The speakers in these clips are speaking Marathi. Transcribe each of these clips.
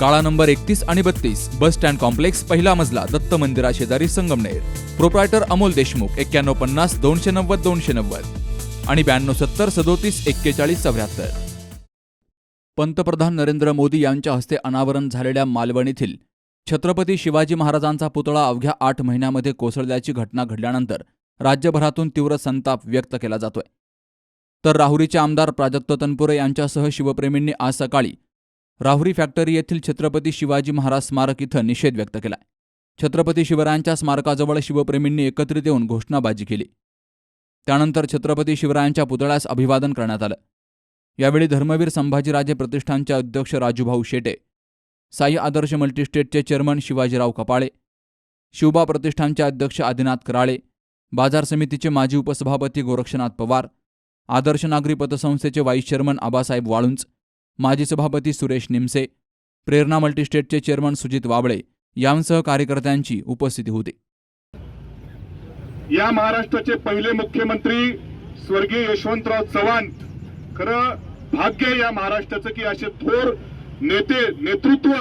काळा नंबर एकतीस आणि बत्तीस बस स्टँड कॉम्प्लेक्स पहिला मजला दत्त मंदिरा शेजारी संगमनेर. प्रोप्रायटर अमोल देशमुख एक्क्याण्णव पन्नास दोनशे नव्वद दोनशे नव्वद. आणि ब्याण्णव सत्तर सदोतीस एक्केचाळीस चौऱ्याहत्तर. पंतप्रधान नरेंद्र मोदी यांच्या हस्ते अनावरण झालेल्या मालवण येथील छत्रपती शिवाजी महाराजांचा पुतळा अवघ्या आठ महिन्यामध्ये कोसळल्याची घटना घडल्यानंतर राज्यभरातून तीव्र संताप व्यक्त केला जातोय. तर राहुरीचे आमदार प्राजक्त तनपुरे यांच्यासह शिवप्रेमींनी आज सकाळी राहुरी फॅक्टरी येथील छत्रपती शिवाजी महाराज स्मारक इथं निषेध व्यक्त केला छत्रपती शिवरायांच्या स्मारकाजवळ शिवप्रेमींनी एकत्रित येऊन घोषणाबाजी केली. त्यानंतर छत्रपती शिवरायांच्या पुतळ्यास अभिवादन करण्यात आलं. यावेळी धर्मवीर संभाजीराजे प्रतिष्ठानचे अध्यक्ष राजूभाऊ शेटे साई आदर्श मल्टीस्टेटचे चेअरमन शिवाजीराव कपाळे शिवबा प्रतिष्ठानचे अध्यक्ष आदिनाथ कराळे बाजार समितीचे माजी उपसभापती गोरक्षनाथ पवार आदर्श नागरी पतसंस्थेचे व्हाईस चेअरमन आबासाहेब वाळुंज माजी सभापती सुरेश निमसे प्रेरणा मल्टीस्टेटचे चेअरमन सुजित वाबळे यांसह कार्यकर्त्यांची उपस्थिती होती. या महाराष्ट्राचे पहिले मुख्यमंत्री स्वर्गीय यशवंतराव चव्हाण खरं भाग्य या महाराष्ट्राचं की असे थोर नेते नेतृत्व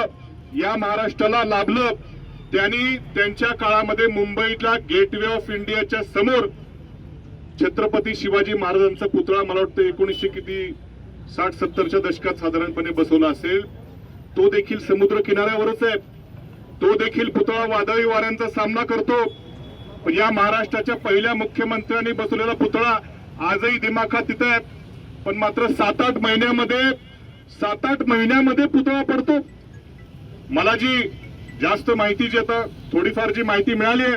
या महाराष्ट्राला लाभलं. त्यांनी त्यांच्या काळामध्ये मुंबईला गेटवे ऑफ इंडियाच्या समोर छत्रपती शिवाजी महाराजांचा पुतळा मला वाटतं एकोणीसशे किती साठ सत्तरच्या दशकात साधारणपणे बसवला असेल. तो देखील समुद्र किनाऱ्यावरच आहे. तो देखील पुतळा वादळी वाऱ्यांचा सामना करतो. पण या महाराष्ट्राच्या पहिल्या मुख्यमंत्र्यांनी बसवलेला पुतळा आजही दिमाखात तिथे आहे. पण मात्र सात आठ महिन्यामध्ये सात आठ महिन्यामध्ये पुतळा पडतो. मला जी जास्त माहिती जी आता थोडीफार जी माहिती मिळाली आहे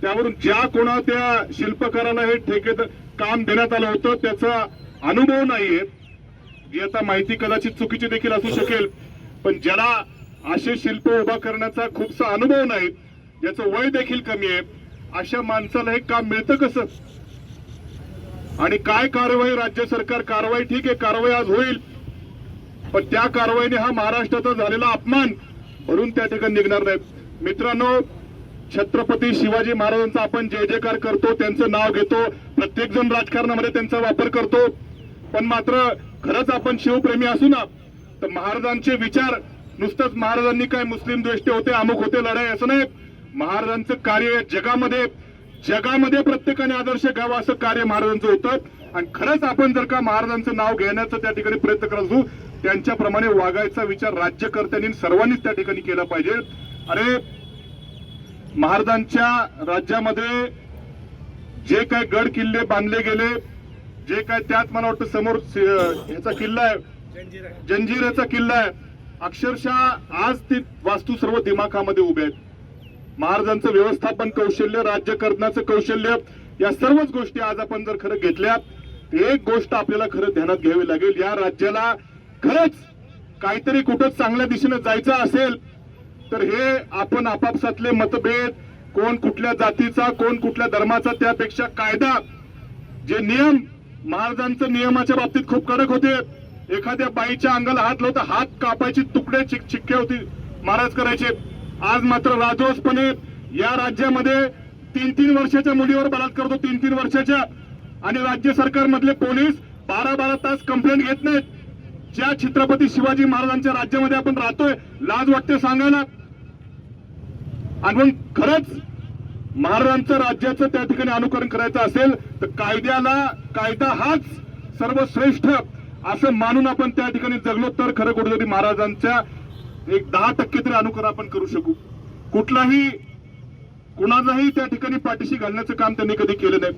त्यावरून ज्या कोणा त्या शिल्पकाराला हे ठेकेत काम देण्यात आलं होतं त्याचा अनुभव नाहीये. जी आता माहिती कदाचित चुकीची देखील असू शकेल पण ज्याला असे शिल्प उभा करण्याचा खूपसा अनुभव नाही ज्याचं वय देखील कमी आहे अशा माणसाला हे काम मिळतं कसं? आणि काय कारवाई राज्य सरकार कारवाई ठीक आहे कारवाई आज होईल पण त्या कारवाईने हा महाराष्ट्राचा झालेला अपमान भरून त्या ठिकाणी निघणार नाही मित्रांनो छत्रपती शिवाजी महाराजांचा आपण जय जयकार करतो त्यांचं नाव घेतो प्रत्येक जण राजकारणामध्ये त्यांचा वापर करतो. पण मात्र खरंच आपण शिवप्रेमी असू ना तर महाराजांचे विचार नुसतंच महाराजांनी काय मुस्लिम द्वेष्टे होते अमुक होते लढाई असं नाही. महाराजांचं कार्य जगामध्ये जगामध्ये प्रत्येकाने आदर्श घ्यावा असं कार्य महाराजांचं होतं. आणि खरंच आपण जर का महाराजांचं नाव घेण्याचा त्या ठिकाणी प्रयत्न करत असू त्यांच्याप्रमाणे वागायचा विचार राज्यकर्त्यांनी सर्वांनीच त्या ठिकाणी केला पाहिजे. अरे महाराजांच्या राज्यामध्ये जे काय गड किल्ले बांधले गेले जे काय त्यात मला वाटतं समोर ह्याचा किल्ला आहे. जंजिराचा किल्ला आहे. अक्षरशः आज ती वास्तू सर्व दिमाखामध्ये उभे आहेत. महाराजांचं व्यवस्थापन कौशल्य राज्य करण्याचं कौशल्य या सर्वच गोष्टी आज आपण जर खरं घेतल्या एक गोष्ट आपल्याला खरं ध्यानात घ्यावी लागेल. या राज्याला खरंच काहीतरी कुठं चांगल्या दिशेने जायचं असेल तर हे आपण आपापसातले मतभेद कोण कुठल्या जातीचा कोण कुठल्या धर्माचा त्यापेक्षा कायदा जे नियम महाराजांचं नियमाच्या बाबतीत खूप कडक होते. एखाद्या बाईच्या अंगाला हात लावता हात कापायची तुकडे चिक चिक्के होती महाराज करायचे. आज मात्र राजोसपणे या राज्यामध्ये तीन तीन वर्षाच्या मुलीवर बलात्कार करतो तीन तीन वर्षाच्या. आणि राज्य सरकारमधले पोलीस बारा बारा तास कंप्लेंट घेत नाहीत. ज्या छत्रपती शिवाजी महाराजांच्या राज्यामध्ये आपण राहतोय लाज वाटते सांगायला. आणि खरंच महाराजांचं राज्याचं त्या ठिकाणी अनुकरण करायचं असेल तर कायद्याला कायदा हाच सर्वश्रेष्ठ असं मानून आपण त्या ठिकाणी जगलो तर खरं कुठेतरी महाराजांच्या एक दहा टक्के तरी अनुकरण आपण करू शकू. कुठलाही कुणालाही त्या ठिकाणी पाठीशी घालण्याचं काम त्यांनी कधी केलं नाही.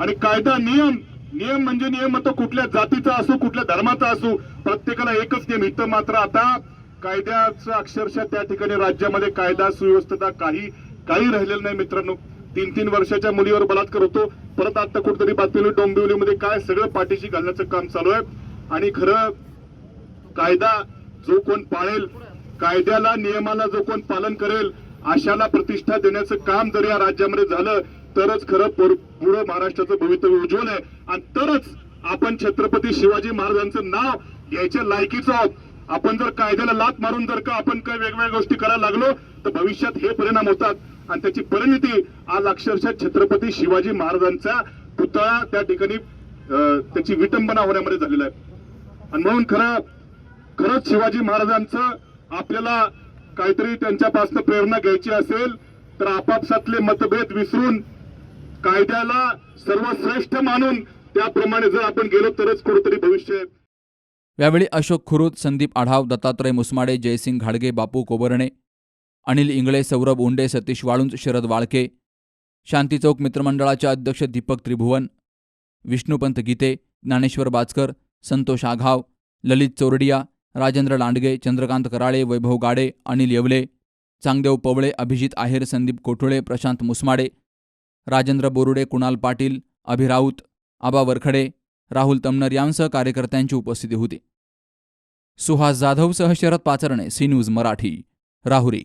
आणि कायदा नियम नियम म्हणजे नियम तो कुठल्या जातीचा असो कुठल्या धर्माचा असो प्रत्येकाला एकच नियम इथं मात्र आता कायद्याचं अक्षरशः त्या ठिकाणी राज्यामध्ये कायदा सुव्यवस्था काही काही राहिलेलं नाही मित्रांनो. तीन तीन वर्षाच्या मुलीवर बलात्कार होतो. परत आता कुठेतरी बातमी डोंबिवलीमध्ये काय सगळं पाठीशी घालण्याचं काम चालू आहे. आणि खरं कायदा जो कोण पाळेल कायद्याला नियमाला जो कोण पालन करेल अशाला प्रतिष्ठा देण्याचं काम जर या राज्यामध्ये झालं तरच खरं पोर- पुढं महाराष्ट्राचं भवितव्य उज्ज्वल आहे. आणि तरच आपण छत्रपती शिवाजी महाराजांचं नाव घ्यायच्या लायकीचं आहोत. आपण जर कायद्याला लात मारून जर का आपण काही वेगवेगळ्या गोष्टी करायला लागलो तर भविष्यात हे परिणाम होतात. आणि त्याची परिणिती आज अक्षरशः छत्रपती शिवाजी महाराजांचा पुतळा त्या ठिकाणी अं, त्याची विटंबना होण्यामध्ये झालेला आहे. आणि म्हणून खरं खरंच शिवाजी महाराजांचं आपल्याला काहीतरी त्यांच्यापासून प्रेरणा घ्यायची असेल तर आपापसातले मतभेद विसरून कायद्याला सर्वश्रेष्ठ मानून त्याप्रमाणे जर आपण गेलो तरच कुठेतरी भविष्य आहे. यावेळी अशोक खुरुत संदीप आढाव दत्तात्रय मुसमाडे जयसिंग घाडगे बापू कोबरणे अनिल इंगळे सौरभ उंडे सतीश वाळुंज शरद वाळके शांती चौक मित्रमंडळाचे अध्यक्ष दीपक त्रिभुवन विष्णुपंत गीते ज्ञानेश्वर बाचकर संतोष आघाव ललित चोरडिया राजेंद्र लांडगे चंद्रकांत कराळे वैभव गाडे अनिल येवले चांगदेव पवळे अभिजित आहेर संदीप कोठुळे प्रशांत मुसमाडे राजेंद्र बोरुडे कुणाल पाटील अभिराऊत आबा वरखडे राहुल तमनर यांसह कार्यकर्त्यांची उपस्थिती होती. सुहास जाधवसह शरद पाचरणे सी न्यूज मराठी राहुरी.